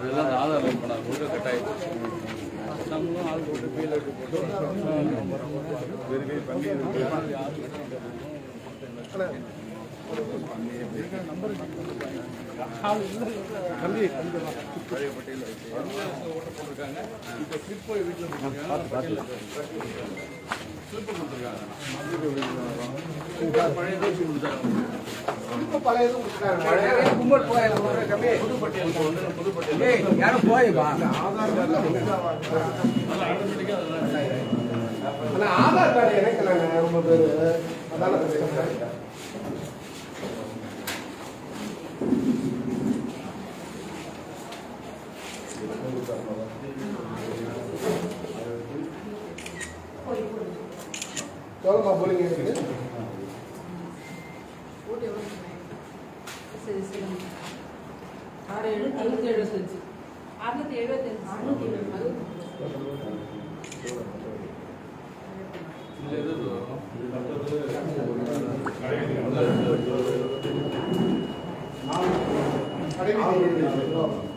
இதெல்லாம் அந்த ஆதார் லிங்க் பண்ணாங்க முழுக்க கட் ஆகிடுச்சு நம்மளும் ஆள் போட்டு போட்டு ஓட்ட போட்டிருக்காங்க இப்போ ஸ்லிப் போய் வீட்டில் பழைய புது பட்டியல் யாரும் ஆதார் கார்டு இணைக்கிறாங்க ரொம்ப பேர் அதான எவ்வளோமா போலிங்க இருக்குது சரி சரி ஆறு எழுநூத்தி அறுபத்தி எழுபத்தஞ்சு அறுநூத்தி எழுபத்தஞ்சு அறுநூத்தி எழுபது இதுல எது வரும் கடைக்கு